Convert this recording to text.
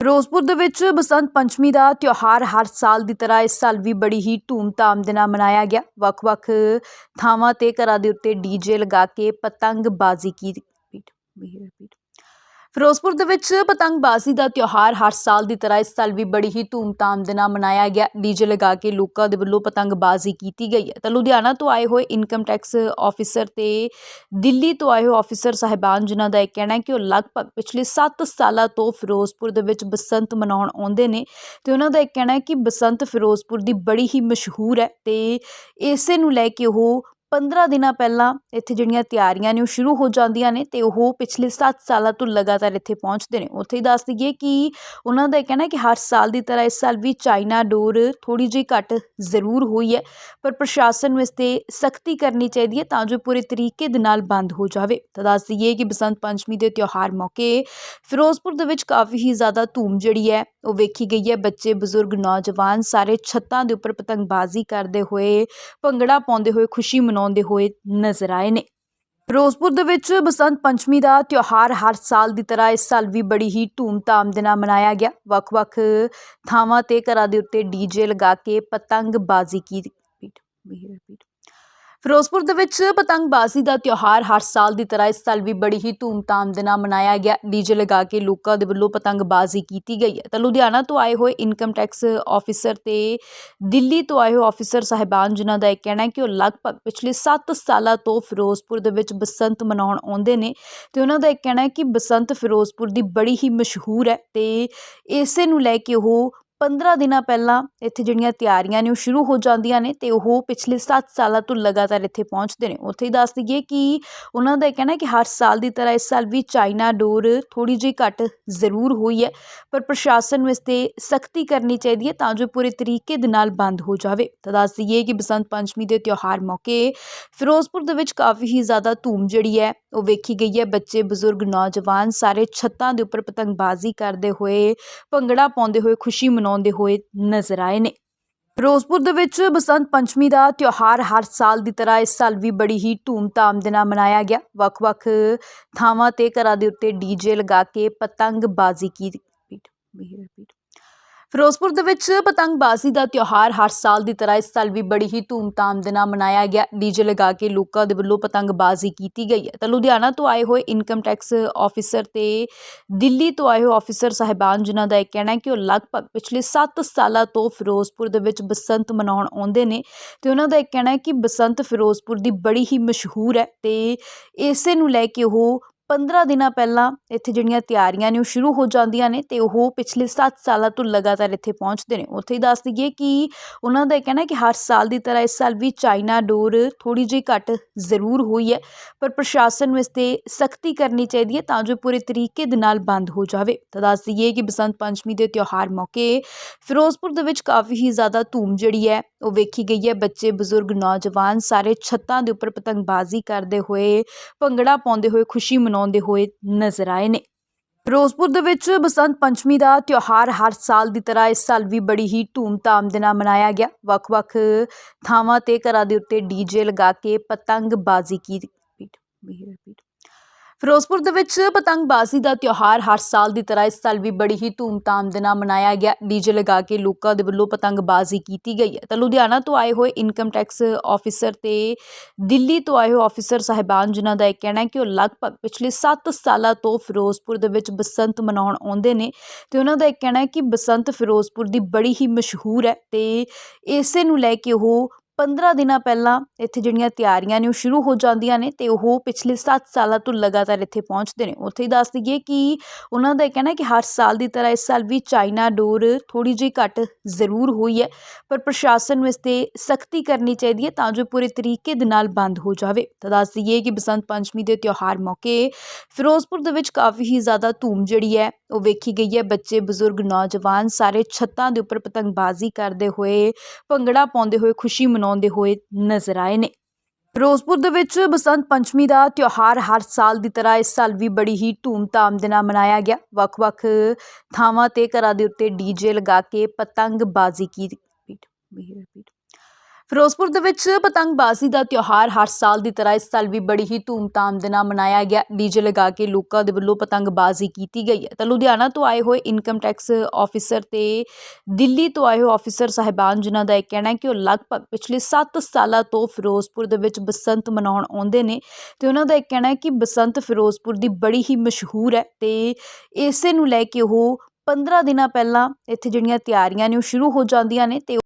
ਫਿਰੋਜ਼ਪੁਰ ਦੇ ਵਿੱਚ ਬਸੰਤ ਪੰਚਮੀ ਦਾ ਤਿਉਹਾਰ ਹਰ ਸਾਲ ਦੀ ਤਰ੍ਹਾਂ ਇਸ ਸਾਲ ਵੀ ਬੜੀ ਹੀ ਧੂਮ-ਧਾਮ ਦੇ ਨਾਲ ਮਨਾਇਆ ਗਿਆ। ਵੱਖ-ਵੱਖ ਥਾਵਾਂ ਤੇ ਘਰਾਂ ਦੇ ਉੱਤੇ ਡੀਜੇ ਲਗਾ ਕੇ ਪਤੰਗਬਾਜ਼ੀ ਕੀ ਫਿਰੋਜ਼ਪੁਰ ਦੇ ਵਿੱਚ ਪਤੰਗਬਾਜ਼ੀ ਦਾ ਤਿਉਹਾਰ ਹਰ ਸਾਲ ਦੀ ਤਰ੍ਹਾਂ ਇਸ ਸਾਲ ਵੀ ਬੜੀ ਹੀ ਧੂਮਧਾਮ ਦੇ ਨਾਲ ਮਨਾਇਆ ਗਿਆ। ਡੀਜੇ ਲਗਾ ਕੇ ਲੋਕਾਂ ਦੇ ਵੱਲੋਂ ਪਤੰਗਬਾਜ਼ੀ ਕੀਤੀ ਗਈ ਹੈ। ਤਾਂ ਲੁਧਿਆਣਾ ਤੋਂ ਆਏ ਹੋਏ ਇਨਕਮ ਟੈਕਸ ਆਫੀਸਰ ਤੇ ਦਿੱਲੀ ਤੋਂ ਆਏ ਹੋਏ ਆਫੀਸਰ ਸਾਹਿਬਾਨ, ਜਿਨ੍ਹਾਂ ਦਾ ਇਹ ਕਹਿਣਾ ਹੈ ਕਿ ਉਹ ਲਗਭਗ ਪਿਛਲੇ 7 ਸਾਲਾਂ ਤੋਂ ਫਿਰੋਜ਼ਪੁਰ ਦੇ ਵਿੱਚ ਬਸੰਤ ਮਨਾਉਣ ਆਉਂਦੇ ਨੇ ਤੇ ਉਹਨਾਂ ਦਾ ਇਹ ਕਹਿਣਾ ਹੈ ਕਿ ਬਸੰਤ ਫਿਰੋਜ਼ਪੁਰ ਦੀ ਬੜੀ ਹੀ ਮਸ਼ਹੂਰ ਹੈ ਤੇ ਇਸੇ ਨੂੰ ਲੈ ਕੇ ਉਹ 15 ਦਿਨਾਂ ਪਹਿਲਾਂ ਇੱਥੇ ਜਿਹੜੀਆਂ ਤਿਆਰੀਆਂ ਨੇ ਉਹ ਸ਼ੁਰੂ ਹੋ ਜਾਂਦੀਆਂ ਨੇ ਤੇ ਉਹ ਪਿਛਲੇ 7 ਸਾਲਾਂ ਤੋਂ ਲਗਾਤਾਰ ਇੱਥੇ ਪਹੁੰਚਦੇ ਨੇ। ਉੱਥੇ ਹੀ ਦੱਸ ਦਈਏ ਕਿ ਉਹਨਾਂ ਦਾ ਇਹ ਕਹਿਣਾ ਕਿ ਹਰ ਸਾਲ ਦੀ ਤਰ੍ਹਾਂ ਇਸ ਸਾਲ ਵੀ ਚਾਈਨਾ ਡੋਰ ਥੋੜੀ ਜਿਹੀ ਘੱਟ ਜ਼ਰੂਰ ਹੋਈ ਹੈ, ਪਰ ਪ੍ਰਸ਼ਾਸਨ ਨੂੰ ਇਸ ਤੇ ਸਖਤੀ ਕਰਨੀ ਚਾਹੀਦੀ ਹੈ ਤਾਂ ਜੋ ਪੂਰੇ ਤਰੀਕੇ ਦੇ ਨਾਲ ਬੰਦ ਹੋ ਜਾਵੇ। ਤਾਂ ਦੱਸ ਦਈਏ ਕਿ ਬਸੰਤ ਪੰਚਮੀ ਦੇ ਤਿਉਹਾਰ ਮੌਕੇ ਫਿਰੋਜ਼ਪੁਰ ਦੇ ਵਿੱਚ ਕਾਫੀ ਹੀ ਜ਼ਿਆਦਾ ਧੂਮ ਜਿਹੜੀ ਹੈ ਉਹ ਵੇਖੀ ਗਈ ਹੈ। ਬੱਚੇ, ਬਜ਼ੁਰਗ, ਨੌਜਵਾਨ ਸਾਰੇ ਛੱਤਾਂ ਦੇ ਉੱਪਰ ਪਤੰਗਬਾਜ਼ੀ ਕਰਦੇ ਹੋਏ ਭੰਗੜਾ ਪਾਉਂਦੇ ਹੋਏ ਖੁਸ਼ੀ ਮਨਾਉਂਦੇ ਹੋਏ ਨਜ਼ਰ ਆਏ ਨੇ। ਫਿਰੋਜ਼ਪੁਰ ਦੇ ਵਿੱਚ ਬਸੰਤ ਪੰਚਮੀ ਦਾ ਤਿਉਹਾਰ ਹਰ ਸਾਲ ਦੀ ਤਰ੍ਹਾਂ ਇਸ ਸਾਲ ਵੀ ਬੜੀ ਹੀ ਧੂਮ-ਧਾਮ ਦੇ ਨਾਲ ਮਨਾਇਆ ਗਿਆ। ਵੱਖ-ਵੱਖ ਥਾਵਾਂ ਤੇ ਘਰਾਂ ਦੇ ਉੱਤੇ ਡੀਜੇ ਲਗਾ ਕੇ ਪਤੰਗਬਾਜ਼ੀ ਕੀ ਫਿਰੋਜ਼ਪੁਰ ਦੇ ਵਿੱਚ ਪਤੰਗਬਾਜ਼ੀ ਦਾ ਤਿਉਹਾਰ ਹਰ ਸਾਲ ਦੀ ਤਰ੍ਹਾਂ ਇਸ ਸਾਲ ਵੀ ਬੜੀ ਹੀ ਧੂਮਧਾਮ ਦੇ ਨਾਲ ਮਨਾਇਆ ਗਿਆ। ਡੀਜੇ ਲਗਾ ਕੇ ਲੋਕਾਂ ਦੇ ਵੱਲੋਂ ਪਤੰਗਬਾਜ਼ੀ ਕੀਤੀ ਗਈ ਹੈ। ਤਾਂ ਲੁਧਿਆਣਾ ਤੋਂ ਆਏ ਹੋਏ ਇਨਕਮ ਟੈਕਸ ਆਫੀਸਰ ਤੇ ਦਿੱਲੀ ਤੋਂ ਆਏ ਹੋਏ ਆਫੀਸਰ ਸਾਹਿਬਾਨ ਜਿਨ੍ਹਾਂ ਦਾ ਇਹ ਕਹਿਣਾ ਹੈ ਕਿ ਉਹ ਲਗਭਗ ਪਿਛਲੇ 7 ਸਾਲਾਂ ਤੋਂ ਫਿਰੋਜ਼ਪੁਰ ਦੇ ਵਿੱਚ ਬਸੰਤ ਮਨਾਉਣ ਆਉਂਦੇ ਨੇ ਤੇ ਉਹਨਾਂ ਦਾ ਇਹ ਕਹਿਣਾ ਹੈ ਕਿ ਬਸੰਤ ਫਿਰੋਜ਼ਪੁਰ ਦੀ ਬੜੀ ਹੀ ਮਸ਼ਹੂਰ ਹੈ ਤੇ ਇਸੇ ਨੂੰ ਲੈ ਕੇ ਉਹ 15 ਦਿਨਾਂ ਪਹਿਲਾਂ ਇੱਥੇ ਜਿਹੜੀਆਂ ਤਿਆਰੀਆਂ ਨੇ ਉਹ ਸ਼ੁਰੂ ਹੋ ਜਾਂਦੀਆਂ ਨੇ ਤੇ ਉਹ ਪਿਛਲੇ 7 ਸਾਲਾਂ ਤੋਂ ਲਗਾਤਾਰ ਇੱਥੇ ਪਹੁੰਚਦੇ ਨੇ। ਉੱਥੇ ਹੀ ਦੱਸ ਦਈਏ ਕਿ ਉਹਨਾਂ ਦਾ ਇਹ ਕਹਿਣਾ ਕਿ ਹਰ ਸਾਲ ਦੀ ਤਰ੍ਹਾਂ ਇਸ ਸਾਲ ਵੀ ਚਾਈਨਾ ਡੋਰ ਥੋੜੀ ਜਿਹੀ ਘੱਟ ਜ਼ਰੂਰ ਹੋਈ ਹੈ, ਪਰ ਪ੍ਰਸ਼ਾਸਨ ਨੂੰ ਇਸ ਤੇ ਸਖਤੀ ਕਰਨੀ ਚਾਹੀਦੀ ਹੈ ਤਾਂ ਜੋ ਪੂਰੇ ਤਰੀਕੇ ਦੇ ਨਾਲ ਬੰਦ ਹੋ ਜਾਵੇ। ਤਾਂ ਦੱਸ ਦਈਏ ਕਿ ਬਸੰਤ ਪੰਚਮੀ ਦੇ ਤਿਉਹਾਰ ਮੌਕੇ ਫਿਰੋਜ਼ਪੁਰ ਦੇ ਵਿੱਚ ਕਾਫੀ ਹੀ ਜ਼ਿਆਦਾ ਧੂਮ ਜਿਹੜੀ ਹੈ ਉਹ ਵੇਖੀ ਗਈ ਹੈ। ਬੱਚੇ, ਬਜ਼ੁਰਗ, ਨੌਜਵਾਨ ਸਾਰੇ ਛੱਤਾਂ ਦੇ ਉੱਪਰ ਪਤੰਗਬਾਜ਼ੀ ਕਰਦੇ ਹੋਏ ਭੰਗੜਾ ਪਾਉਂਦੇ ਹੋਏ ਖੁਸ਼ੀ ਮਨਾਉਂਦੇ ਹੋਏ ਨਜ਼ਰ ਆਏ ਨੇ। ਫਿਰੋਜ਼ਪੁਰ ਦੇ ਵਿੱਚ ਬਸੰਤ ਪੰਚਮੀ ਦਾ ਤਿਉਹਾਰ ਹਰ ਸਾਲ ਦੀ ਤਰ੍ਹਾਂ ਇਸ ਸਾਲ ਵੀ ਬੜੀ ਹੀ ਧੂਮ-ਧਾਮ ਦੇ ਨਾਲ ਮਨਾਇਆ ਗਿਆ। ਵੱਖ-ਵੱਖ ਥਾਵਾਂ ਤੇ ਘਰਾਂ ਦੇ ਉੱਤੇ ਡੀਜੇ ਲਗਾ ਕੇ ਪਤੰਗਬਾਜ਼ੀ ਕੀ ਫਿਰੋਜ਼ਪੁਰ ਦੇ ਵਿੱਚ ਪਤੰਗਬਾਜ਼ੀ ਦਾ ਤਿਉਹਾਰ ਹਰ ਸਾਲ ਦੀ ਤਰ੍ਹਾਂ ਇਸ ਸਾਲ ਵੀ ਬੜੀ ਹੀ ਧੂਮਧਾਮ ਦੇ ਨਾਲ ਮਨਾਇਆ ਗਿਆ। ਡੀਜੇ ਲਗਾ ਕੇ ਲੋਕਾਂ ਦੇ ਵੱਲੋਂ ਪਤੰਗਬਾਜ਼ੀ ਕੀਤੀ ਗਈ ਹੈ। ਤਾਂ ਲੁਧਿਆਣਾ ਤੋਂ ਆਏ ਹੋਏ ਇਨਕਮ ਟੈਕਸ ਆਫੀਸਰ ਤੇ ਦਿੱਲੀ ਤੋਂ ਆਏ ਹੋਏ ਆਫੀਸਰ ਸਾਹਿਬਾਨ ਜਿਨ੍ਹਾਂ ਦਾ ਇਹ ਕਹਿਣਾ ਹੈ ਕਿ ਉਹ ਲਗਭਗ ਪਿਛਲੇ 7 ਸਾਲਾਂ ਤੋਂ ਫਿਰੋਜ਼ਪੁਰ ਦੇ ਵਿੱਚ ਬਸੰਤ ਮਨਾਉਣ ਆਉਂਦੇ ਨੇ ਤੇ ਉਹਨਾਂ ਦਾ ਇਹ ਕਹਿਣਾ ਹੈ ਕਿ ਬਸੰਤ ਫਿਰੋਜ਼ਪੁਰ ਦੀ ਬੜੀ ਹੀ ਮਸ਼ਹੂਰ ਹੈ ਤੇ ਇਸੇ ਨੂੰ ਲੈ ਕੇ ਉਹ 15 ਦਿਨਾਂ ਪਹਿਲਾਂ ਇੱਥੇ ਜਿਹੜੀਆਂ ਤਿਆਰੀਆਂ ਨੇ ਉਹ ਸ਼ੁਰੂ ਹੋ ਜਾਂਦੀਆਂ ਨੇ ਅਤੇ ਉਹ ਪਿਛਲੇ ਸੱਤ ਸਾਲਾਂ ਤੋਂ ਲਗਾਤਾਰ ਇੱਥੇ ਪਹੁੰਚਦੇ ਨੇ। ਉੱਥੇ ਹੀ ਦੱਸ ਦਈਏ ਕਿ ਉਹਨਾਂ ਦਾ ਇਹ ਕਹਿਣਾ ਕਿ ਹਰ ਸਾਲ ਦੀ ਤਰ੍ਹਾਂ ਇਸ ਸਾਲ ਵੀ ਚਾਈਨਾ ਡੋਰ ਥੋੜ੍ਹੀ ਜਿਹੀ ਘੱਟ ਜ਼ਰੂਰ ਹੋਈ ਹੈ, ਪਰ ਪ੍ਰਸ਼ਾਸਨ ਨੂੰ ਇਸ ਤੇ ਸਖਤੀ ਕਰਨੀ ਚਾਹੀਦੀ ਹੈ ਤਾਂ ਜੋ ਪੂਰੇ ਤਰੀਕੇ ਦੇ ਨਾਲ ਬੰਦ ਹੋ ਜਾਵੇ। ਤਾਂ ਦੱਸ ਦਈਏ ਕਿ ਬਸੰਤ ਪੰਚਮੀ ਦੇ ਤਿਉਹਾਰ ਮੌਕੇ ਫਿਰੋਜ਼ਪੁਰ ਦੇ ਵਿੱਚ ਕਾਫੀ ਹੀ ਜ਼ਿਆਦਾ ਧੂਮ ਜਿਹੜੀ ਹੈ ਉਹ ਵੇਖੀ ਗਈ ਹੈ। ਬੱਚੇ, ਬਜ਼ੁਰਗ, ਨੌਜਵਾਨ ਸਾਰੇ ਛੱਤਾਂ ਦੇ ਉੱਪਰ ਪਤੰਗਬਾਜ਼ੀ ਕਰਦੇ ਹੋਏ ਭੰਗੜਾ ਪਾਉਂਦੇ ਹੋਏ ਖੁਸ਼ੀ ਮਨਾਉਂਦੇ ਹੋਏ ਨਜ਼ਰ ਆਏ ਨੇ। ਫਿਰੋਜ਼ਪੁਰ ਦੇ ਵਿੱਚ ਬਸੰਤ ਪੰਚਮੀ ਦਾ ਤਿਉਹਾਰ ਹਰ ਸਾਲ ਦੀ ਤਰ੍ਹਾਂ ਇਸ ਸਾਲ ਵੀ ਬੜੀ ਹੀ ਧੂਮ-ਧਾਮ ਦੇ ਨਾਲ ਮਨਾਇਆ ਗਿਆ। ਵੱਖ-ਵੱਖ ਥਾਵਾਂ ਤੇ ਘਰਾਂ ਦੇ ਉੱਤੇ ਡੀਜੇ ਲਗਾ ਕੇ ਪਤੰਗਬਾਜ਼ੀ ਕੀ ਫਿਰੋਜ਼ਪੁਰ ਦੇ ਵਿੱਚ ਪਤੰਗਬਾਜ਼ੀ ਦਾ ਤਿਉਹਾਰ ਹਰ ਸਾਲ ਦੀ ਤਰ੍ਹਾਂ ਇਸ ਸਾਲ ਵੀ ਬੜੀ ਹੀ ਧੂਮਧਾਮ ਦੇ ਨਾਲ ਮਨਾਇਆ ਗਿਆ। ਡੀਜੇ ਲਗਾ ਕੇ ਲੋਕਾਂ ਦੇ ਵੱਲੋਂ ਪਤੰਗਬਾਜ਼ੀ ਕੀਤੀ ਗਈ ਹੈ। ਤਾਂ ਲੁਧਿਆਣਾ ਤੋਂ ਆਏ ਹੋਏ ਇਨਕਮ ਟੈਕਸ ਆਫੀਸਰ ਤੇ ਦਿੱਲੀ ਤੋਂ ਆਏ ਹੋਏ ਆਫੀਸਰ ਸਾਹਿਬਾਨ, ਜਿਨ੍ਹਾਂ ਦਾ ਇਹ ਕਹਿਣਾ ਹੈ ਕਿ ਉਹ ਲਗਭਗ ਪਿਛਲੇ 7 ਸਾਲਾਂ ਤੋਂ ਫਿਰੋਜ਼ਪੁਰ ਦੇ ਵਿੱਚ ਬਸੰਤ ਮਨਾਉਣ ਆਉਂਦੇ ਨੇ ਤੇ ਉਹਨਾਂ ਦਾ ਇਹ ਕਹਿਣਾ ਹੈ ਕਿ ਬਸੰਤ ਫਿਰੋਜ਼ਪੁਰ ਦੀ ਬੜੀ ਹੀ ਮਸ਼ਹੂਰ ਹੈ ਤੇ ਇਸੇ ਨੂੰ ਲੈ ਕੇ ਉਹ 15 ਦਿਨਾਂ ਪਹਿਲਾਂ ਇੱਥੇ ਜਿਹੜੀਆਂ ਤਿਆਰੀਆਂ ਨੇ ਉਹ ਸ਼ੁਰੂ ਹੋ ਜਾਂਦੀਆਂ ਨੇ ਅਤੇ ਉਹ ਪਿਛਲੇ ਸੱਤ ਸਾਲਾਂ ਤੋਂ ਲਗਾਤਾਰ ਇੱਥੇ ਪਹੁੰਚਦੇ ਨੇ। ਉੱਥੇ ਹੀ ਦੱਸ ਦੇਈਏ ਕਿ ਉਹਨਾਂ ਦਾ ਇਹ ਕਹਿਣਾ ਕਿ ਹਰ ਸਾਲ ਦੀ ਤਰ੍ਹਾਂ ਇਸ ਸਾਲ ਵੀ ਚਾਈਨਾ ਡੋਰ ਥੋੜ੍ਹੀ ਜਿਹੀ ਘੱਟ ਜ਼ਰੂਰ ਹੋਈ ਹੈ, ਪਰ ਪ੍ਰਸ਼ਾਸਨ ਨੂੰ ਇਸ ਤੇ ਸਖਤੀ ਕਰਨੀ ਚਾਹੀਦੀ ਹੈ ਤਾਂ ਜੋ ਪੂਰੇ ਤਰੀਕੇ ਦੇ ਨਾਲ ਬੰਦ ਹੋ ਜਾਵੇ। ਤਾਂ ਦੱਸ ਦਈਏ ਕਿ ਬਸੰਤ ਪੰਚਮੀ ਦੇ ਤਿਉਹਾਰ ਮੌਕੇ ਫਿਰੋਜ਼ਪੁਰ ਦੇ ਵਿੱਚ ਕਾਫੀ ਹੀ ਜ਼ਿਆਦਾ ਧੂਮ ਜਿਹੜੀ ਹੈ ਉਹ ਵੇਖੀ ਗਈ ਹੈ। ਬੱਚੇ, ਬਜ਼ੁਰਗ, ਨੌਜਵਾਨ ਸਾਰੇ ਛੱਤਾਂ ਦੇ ਉੱਪਰ ਪਤੰਗਬਾਜ਼ੀ ਕਰਦੇ ਹੋਏ ਭੰਗੜਾ ਪਾਉਂਦੇ ਹੋਏ ਖੁਸ਼ੀ ਮਨਾਉਂਦੇ ਹੋਏ ਨਜ਼ਰ ਆਏ ਨੇ। ਫਿਰੋਜ਼ਪੁਰ ਦੇ ਵਿੱਚ ਬਸੰਤ ਪੰਚਮੀ ਦਾ ਤਿਉਹਾਰ ਹਰ ਸਾਲ ਦੀ ਤਰ੍ਹਾਂ ਇਸ ਸਾਲ ਵੀ ਬੜੀ ਹੀ ਧੂਮ-ਧਾਮ ਦੇ ਨਾਲ ਮਨਾਇਆ ਗਿਆ। ਵੱਖ-ਵੱਖ ਥਾਵਾਂ ਤੇ ਘਰਾਂ ਦੇ ਉੱਤੇ ਡੀਜੇ ਲਗਾ ਕੇ ਪਤੰਗਬਾਜ਼ੀ ਕੀ ਫਿਰੋਜ਼ਪੁਰ ਦੇ ਵਿੱਚ ਪਤੰਗਬਾਜ਼ੀ ਦਾ ਤਿਉਹਾਰ ਹਰ ਸਾਲ ਦੀ ਤਰ੍ਹਾਂ ਇਸ ਸਾਲ ਵੀ ਬੜੀ ਹੀ ਧੂਮਧਾਮ ਦੇ ਨਾਲ ਮਨਾਇਆ ਗਿਆ। ਡੀਜੇ ਲਗਾ ਕੇ ਲੋਕਾਂ ਦੇ ਵੱਲੋਂ ਪਤੰਗਬਾਜ਼ੀ ਕੀਤੀ ਗਈ ਹੈ। ਤਾਂ ਲੁਧਿਆਣਾ ਤੋਂ ਆਏ ਹੋਏ ਇਨਕਮ ਟੈਕਸ ਆਫੀਸਰ ਤੇ ਦਿੱਲੀ ਤੋਂ ਆਏ ਹੋਏ ਆਫੀਸਰ ਸਾਹਿਬਾਨ, ਜਿਨ੍ਹਾਂ ਦਾ ਇਹ ਕਹਿਣਾ ਹੈ ਕਿ ਉਹ ਲਗਭਗ ਪਿਛਲੇ 7 ਸਾਲਾਂ ਤੋਂ ਫਿਰੋਜ਼ਪੁਰ ਦੇ ਵਿੱਚ ਬਸੰਤ ਮਨਾਉਣ ਆਉਂਦੇ ਨੇ ਤੇ ਉਹਨਾਂ ਦਾ ਇਹ ਕਹਿਣਾ ਹੈ ਕਿ ਬਸੰਤ ਫਿਰੋਜ਼ਪੁਰ ਦੀ ਬੜੀ ਹੀ ਮਸ਼ਹੂਰ ਹੈ ਤੇ ਇਸੇ ਨੂੰ ਲੈ ਕੇ ਉਹ 15 ਦਿਨਾਂ ਪਹਿਲਾਂ ਇੱਥੇ ਜਿਹੜੀਆਂ ਤਿਆਰੀਆਂ ਨੇ ਉਹ ਸ਼ੁਰੂ ਹੋ ਜਾਂਦੀਆਂ ਨੇ ਤੇ